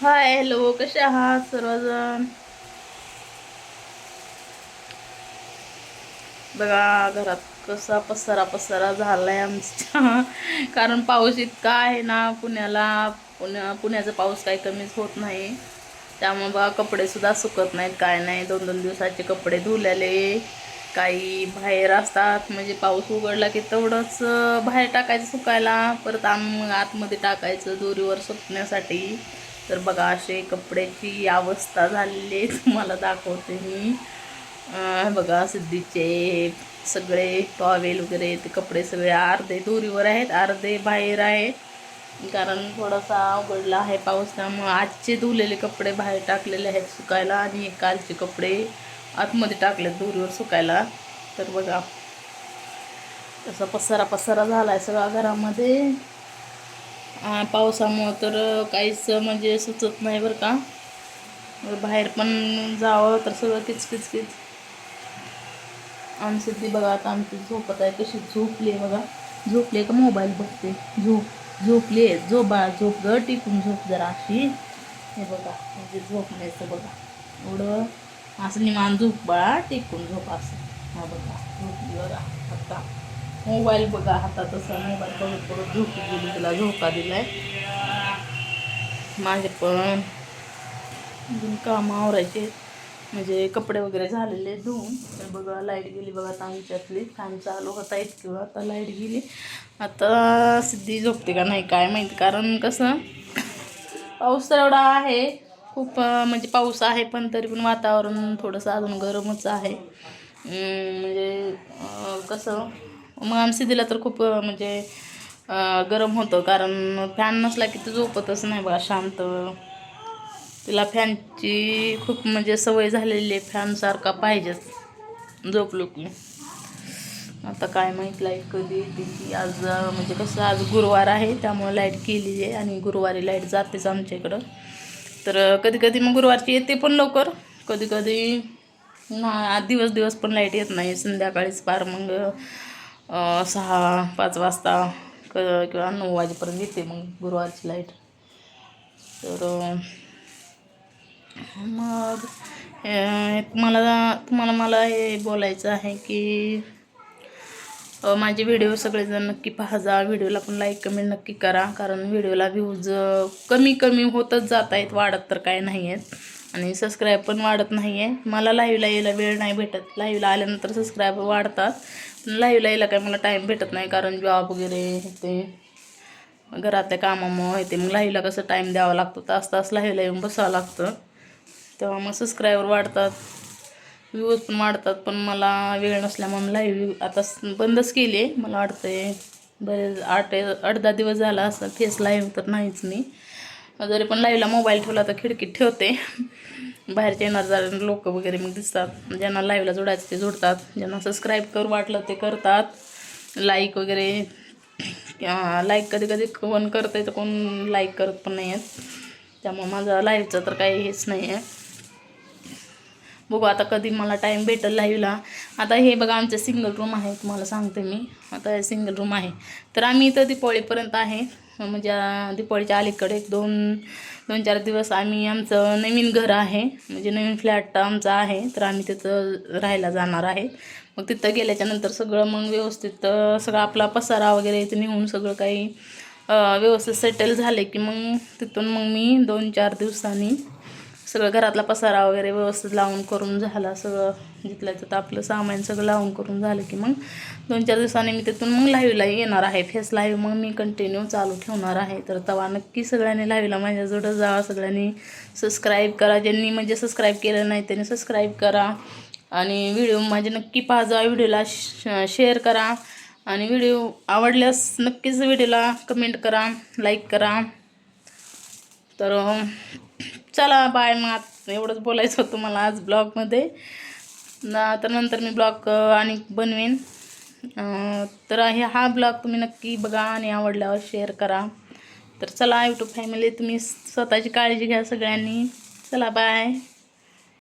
Hi hello कसे आहात सर्वजण? बघा घरात कसा पसारा पसारा आहे आमच्या कारण पाऊस इतका आहे ना पुण्याला पुण्या पुण्याचा पाऊस काही कमीच होत नाही. त्यामुळे बघा कपडेसुद्धा सुकत नाहीत काय नाही. दोन दोन दिवसाचे कपडे धुलेले. काही बाहेर असतात म्हणजे पाऊस उघडला की तेवढंच बाहेर टाकायचं सुकायला. परत आम आतमध्ये टाकायचं दोरीवर सुकण्यासाठी. तर बघा असे कपड्याची अवस्था झालेली आहे. तुम्हाला दाखवते मी. बघा सिद्धीचे सगळे टॉवेल वगैरे ते कपडे सगळे अर्धे दोरीवर आहेत अर्धे बाहेर आहेत. कारण थोडासा उघडला आहे पाऊस त्यामुळे आजचे धुलेले कपडे बाहेर टाकलेले आहेत सुकायला आणि कालचे कपडे आतमध्ये टाकले दोरीवर सुकायला. तर बघा तसा पसारा पसारा झाला आहे सगळा घरामध्ये. पावसामुळं तर काहीच म्हणजे सुचत नाही बरं का. बाहेर पण जावं तर सगळं किचकिच किच आमची ती बघा आता आमची झोपत आहे कशी झोपली आहे बघा. झोपली आहे का मोबाईल बघते. झोप झोपली आहे. झोप बाळा झोप ग टिकून झोप जरा अशी. हे बघा म्हणजे झोपण्याचं बघा. एवढं असं निमान झोप बाळा टिकून झोप असं. हा बघा झोपली बघा आता. मोबाईल बघा हातात असा मोबाईल बघत बघत झोपी गेली तिला झोका दिलाय. माझे पण अजून कामं आवरायचे. म्हणजे कपडे वगैरे झालेले धुवून. तर बघा लाइट गेली बघा आता आमच्यातली. फॅन चालू होता इतकी. वेळ आता लाइट गेली. आता सिद्धी झोपते का नाही काय माहिती. कारण कसं पाऊस तर एवढा आहे. खूप म्हणजे पाऊस आहे पण तरी पण वातावरण थोडंसं अजून गरमच आहे. म्हणजे कसं मग आम दिला तर खूप म्हणजे गरम होतं. कारण फॅन नसला की ती झोपतच नाही बघा शांत. तिला फॅनची खूप म्हणजे सवय झालेली आहे. फॅनसारखा पाहिजेच. झोपलो की. आता काय माहीत लाइट कधी येते की. आज म्हणजे कसं आज गुरुवार आहे. त्यामुळे लाइट केली आहे आणि गुरुवारी लाइट जातेच आमच्या इकडं तर कधी कधी मग गुरुवारची येते पण लवकर. कधी कधी ना दिवस दिवस पण लाइट येत नाही. संध्याकाळीच फार मग सहा पाच वाजता क किंवा नऊ वाजेपर्यंत येते मग गुरुवारची लाइट. तर मग मला तुम्हाला मला हे बोलायचं आहे की माझे व्हिडिओ सगळेजण नक्की पाहा जा व्हिडिओला पण लाईक कमेंट नक्की करा. कारण व्हिडिओला व्ह्यूज कमी कमी होतच जात आहेत वाढत तर काय नाही आहेत आणि सबस्क्राईब पण वाढत नाही आहे मला लाईव्हला यायला वेळ नाही भेटत. लाईव्हला आल्यानंतर सबस्क्राईब वाढतात. पण लाईव्हला यायला काय मला टाईम भेटत नाही कारण जॉब वगैरे ते. घरातल्या कामामुळं येते मग लाईव्हला कसं टाईम द्यावा लागतो? तास तास लाईव्हला येऊन बसावं लागतं. तेव्हा मग सबस्क्रायबर वाढतात. व्ह्यूज पण वाढतात. पण मला वेळ नसल्यामुळे लाईव्ह आता बंदच केली आहे मला वाटतंय बरेच आठ आठ दहा दिवस झाला असं. फेस लाईव्ह तर नाहीच मी. जरी पण लाईव्हला मोबाईल ठेवला तर खिडकीत ठेवते. बाहेरचे येणार जरा लोक वगैरे मग दिसतात. ज्यांना लाईव्हला जोडायचं ते जोडतात. ज्यांना सबस्क्राईब करू वाटलं ते करतात. लाईक वगैरे. लाईक कधी कधी कोण करते तर कोण लाईक करत पण नाही आहेत. त्यामुळे माझं लाईव्हचं तर काही हेच नाही आहे. बघू आता कधी मला टाईम भेटेल लाईव्हला आता हे बघा आमचे सिंगल रूम आहे तुम्हाला सांगते मी. आता हे सिंगल रूम आहे. तर आम्ही इथं दीपावळीपर्यंत आहे. म्हणजे दिपाळीच्या अलीकडे एक दोन दोन चार दिवस आम्ही आमचं नवीन घर आहे. म्हणजे नवीन फ्लॅट आमचा आहे. तर आम्ही तिथं राहायला जाणार आहे. मग तिथं गेल्याच्यानंतर सगळं मग व्यवस्थित सगळं आपला पसारा वगैरे इथं नेऊन सगळं काही व्यवस्थित सेटल झाले की मग तिथून मग मी दोन चार दिवसांनी सगळं घरातला पसारा वगैरे व्यवस्थित लावून करून झाला सगळं. जिथल्या तिथं आपलं सामान सगळं लावून करून झालं की मग दोन चार दिवसांनी मी तिथून मग लाईव्हला येणार आहे. फेस लाईव्ह मग मी कंटिन्यू चालू ठेवणार आहे. तर तेव्हा नक्की सगळ्यांनी लाईव्हला माझ्याजवळ जा सगळ्यांनी सबस्क्राईब करा. ज्यांनी म्हणजे सबस्क्राईब केलं नाही त्यांनी सबस्क्राईब करा. आणि व्हिडिओ माझे नक्की पाहा व्हिडिओला शेअर करा. आणि व्हिडिओ आवडल्यास नक्कीच व्हिडिओला कमेंट करा लाईक करा. तर चला बाय मग एवढंच बोलायचं होतं मला आज ब्लॉगमध्ये. ना तर नंतर मी ब्लॉग आणि बनवेन. तर हे हा ब्लॉग तुम्ही नक्की बघा आणि आवडल्यावर शेअर करा. तर चला यूट्यूब फॅमिली तुम्ही स्वतःची काळजी घ्या सगळ्यांनी. चला बाय.